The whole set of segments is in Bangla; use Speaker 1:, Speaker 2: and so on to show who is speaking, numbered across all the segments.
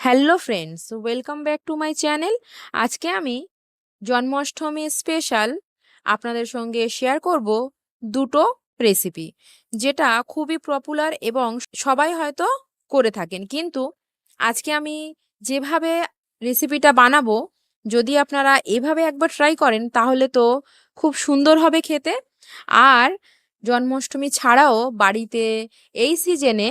Speaker 1: Hello friends welcome back to my channel আজকে আমি জন্মাষ্টমী স্পেশাল আপনাদের সঙ্গে শেয়ার করব দুটো রেসিপি যেটা খুবই পপুলার এবং সবাই হয়তো করে থাকেন। কিন্তু আজকে আমি যেভাবে রেসিপিটা বানাবো, যদি আপনারা এভাবে একবার ট্রাই করেন, তাহলে তো খুব সুন্দর হবে খেতে। আর জন্মাষ্টমী ছাড়াও বাড়িতে এই সিজনে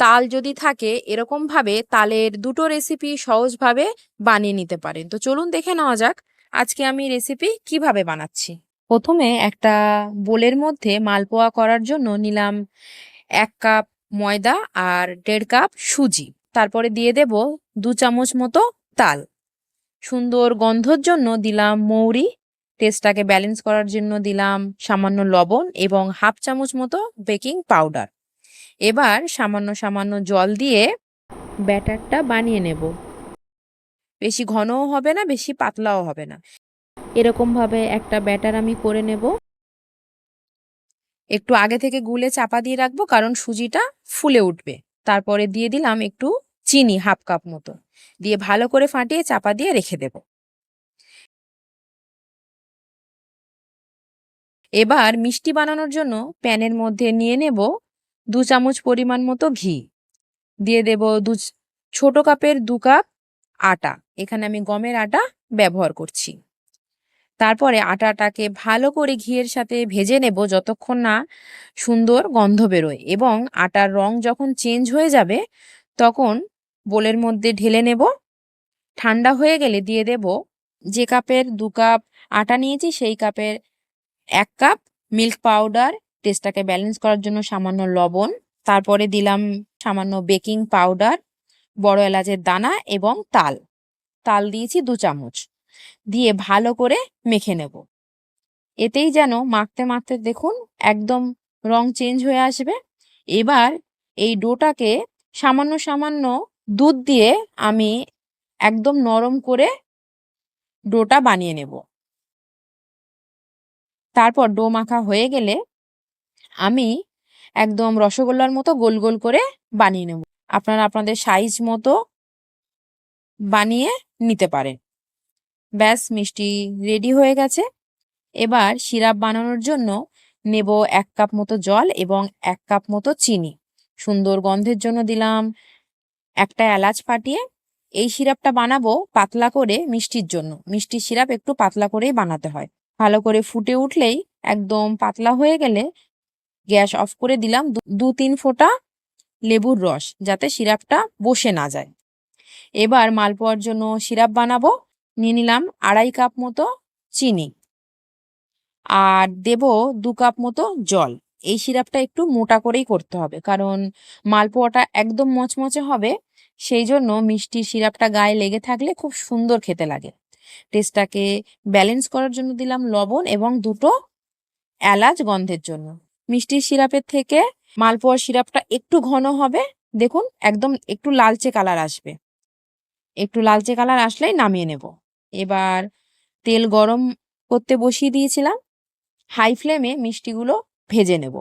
Speaker 1: তাল যদি থাকে এরকমভাবে তালের দুটো রেসিপি সহজভাবে বানিয়ে নিতে পারেন। তো চলুন দেখে নেওয়া যাক আজকে আমি রেসিপি কীভাবে বানাচ্ছি। প্রথমে একটা বোলের মধ্যে মালপোয়া করার জন্য নিলাম এক কাপ ময়দা আর দেড় কাপ সুজি। তারপরে দিয়ে দেব দু চামচ মতো তাল। সুন্দর গন্ধর জন্য দিলাম মৌরি টেস্টটাকে ব্যালেন্স করার জন্য দিলাম সামান্য লবণ এবং হাফ চামচ মতো বেকিং পাউডার এবার সামান্য সামান্য জল দিয়ে ব্যাটারটা বানিয়ে নেব। বেশি ঘনও হবে না, বেশি পাতলাও হবে না। এরকমভাবে একটা ব্যাটার আমি করে নেব। একটু আগে থেকে গুলে চাপা দিয়ে রাখব, কারণ সুজিটা ফুলে উঠবে। তারপরে দিয়ে দিলাম একটু চিনি, হাফ কাপ মতো। দিয়ে ভালো করে ফাটিয়ে চাপা দিয়ে রেখে দেব। এবার মিষ্টি বানানোর জন্য প্যানের মধ্যে নিয়ে নেব দু চামচ পরিমাণ মতো ঘি। দিয়ে দেব দু ছোট কাপের দু কাপ আটা। এখানে আমি গমের আটা ব্যবহার করছি। তারপরে আটাটাকে ভালো করে ঘিয়ের সাথে ভেজে নেব যতক্ষণ না সুন্দর গন্ধ বেরোয় এবং আটার রং যখন চেঞ্জ হয়ে যাবে তখন বোলের মধ্যে ঢেলে নেব। ঠান্ডা হয়ে গেলে দিয়ে দেব যে কাপের দু কাপ আটা নিয়েছি সেই কাপের এক কাপ মিল্ক পাউডার টেস্টটাকে ব্যালেন্স করার জন্য সামান্য লবণ, তারপরে দিলাম সামান্য বেকিং পাউডার বড় এলাচের দানা এবং তাল। তাল দিয়েছি দু চামচ। দিয়ে ভালো করে মেখে নেব। এতেই যেন মাখতে মাখতে দেখুন একদম রং চেঞ্জ হয়ে আসবে। এবার এই ডোটাকে সামান্য সামান্য দুধ দিয়ে আমি একদম নরম করে ডোটা বানিয়ে নেব। তারপর ডো মাখা হয়ে গেলে আমি একদম রসগোল্লার মতো গোল গোল করে বানিয়ে নেব। আপনারা আপনাদের সাইজ মতো বানিয়ে নিতে পারেন। ব্যাস, মিষ্টি রেডি হয়ে গেছে। এবার সিরাপ বানানোর জন্য নেব এক কাপ মতো জল এবং এক কাপ মতো চিনি। সুন্দর গন্ধের জন্য দিলাম একটা এলাচ ফাটিয়ে। এই সিরাপটা বানাবো পাতলা করে মিষ্টির জন্য। মিষ্টির সিরাপ একটু পাতলা করেই বানাতে হয়। ভালো করে ফুটে উঠলেই একদম পাতলা হয়ে গেলে গ্যাস অফ করে দিলাম দু তিন ফোঁটা লেবুর রস যাতে সিরাপটা বসে না যায়। এবার মালপোয়ার জন্য সিরাপ বানাবো, নিয়ে নিলাম আড়াই কাপ মতো চিনি আর দেব দু কাপ মতো জল। এই সিরাপটা একটু মোটা করেই করতে হবে কারণ মালপোয়াটা একদম মচমচে হবে, সেই জন্য মিষ্টি সিরাপটা গায়ে লেগে থাকলে খুব সুন্দর খেতে লাগে। টেস্টটাকে ব্যালেন্স করার জন্য দিলাম লবণ এবং দুটো এলাচ গন্ধের জন্য। মিষ্টির সিরাপের থেকে মালপোয়ার সিরাপটা একটু ঘন হবে। দেখুন, একদম একটু লালচে কালার আসবে। একটু লালচে কালার আসলেই নামিয়ে নেব। এবার তেল গরম করতে বসিয়ে দিয়েছিলাম। হাই ফ্লেমে মিষ্টিগুলো ভেজে নেব।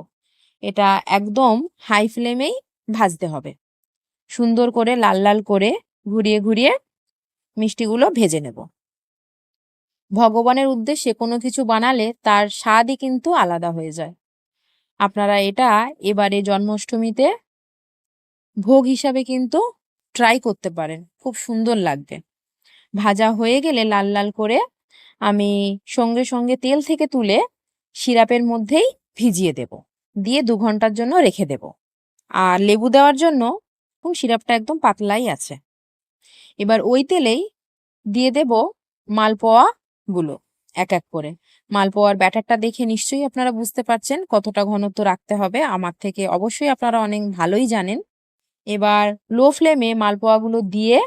Speaker 1: এটা একদম হাই ফ্লেমেই ভাজতে হবে। সুন্দর করে লাল লাল করে ঘুরিয়ে ঘুরিয়ে মিষ্টিগুলো ভেজে নেব। ভগবানের উদ্দেশ্যে কোনো কিছু বানালে তার স্বাদই কিন্তু আলাদা হয়ে যায়। আপনারা এটা এবারে জন্মাষ্টমীতে ভোগ হিসাবে কিন্তু ট্রাই করতে পারেন। খুব সুন্দর লাগবে। ভাজা হয়ে গেলে লাল লাল করে আমি সঙ্গে সঙ্গে তেল থেকে তুলে সিরাপের মধ্যেই ভিজিয়ে দেব। দিয়ে দু ঘণ্টার জন্য রেখে দেব। আর লেবু দেওয়ার জন্য সিরাপটা একদম পাতলাই আছে। এবার ওই তেলেই দিয়ে দেব মালপোয়া গুলো এক এক করে মালপোয়ার ব্যাটারটা দেখে নিশ্চয়ই আপনারা বুঝতে পারছেন কতটা ঘনত্ব রাখতে হবে। আমার থেকে অবশ্যই আপনারা অনেক ভালোই জানেন। এবার লো ফ্লেমে মালপোয়াগুলো দিয়ে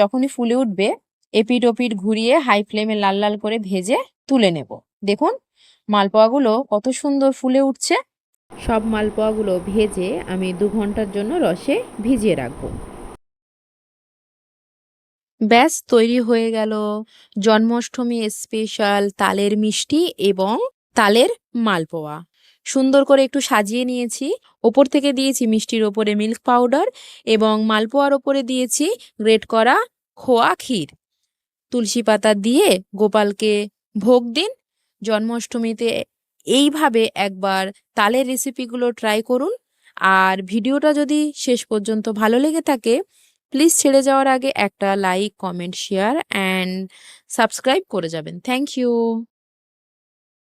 Speaker 1: যখনই ফুলে উঠবে এপিট ওপিট ঘুরিয়ে হাই ফ্লেমে লাল লাল করে ভেজে তুলে নেব। দেখুন মালপোয়াগুলো কত সুন্দর ফুলে উঠছে। সব মালপোয়াগুলো ভেজে আমি দু ঘণ্টার জন্য রসে ভিজিয়ে রাখব। ব্যাস, তৈরি হয়ে গেল জন্মাষ্টমী স্পেশাল তালের মিষ্টি এবং তালের মালপোয়া। সুন্দর করে একটু সাজিয়ে নিয়েছি। ওপর থেকে দিয়েছি মিষ্টির ওপরে মিল্ক পাউডার এবং মালপোয়ার ওপরে দিয়েছি গ্রেট করা খোয়া ক্ষীর। তুলসী পাতা দিয়ে গোপালকে ভোগ দিন। জন্মাষ্টমীতে এইভাবে একবার তালের রেসিপিগুলো ট্রাই করুন। আর ভিডিওটা যদি শেষ পর্যন্ত ভালো লেগে থাকে প্লিজ ছেড়ে যাওয়ার আগে একটা like comment share and subscribe করে যাবেন। Thank you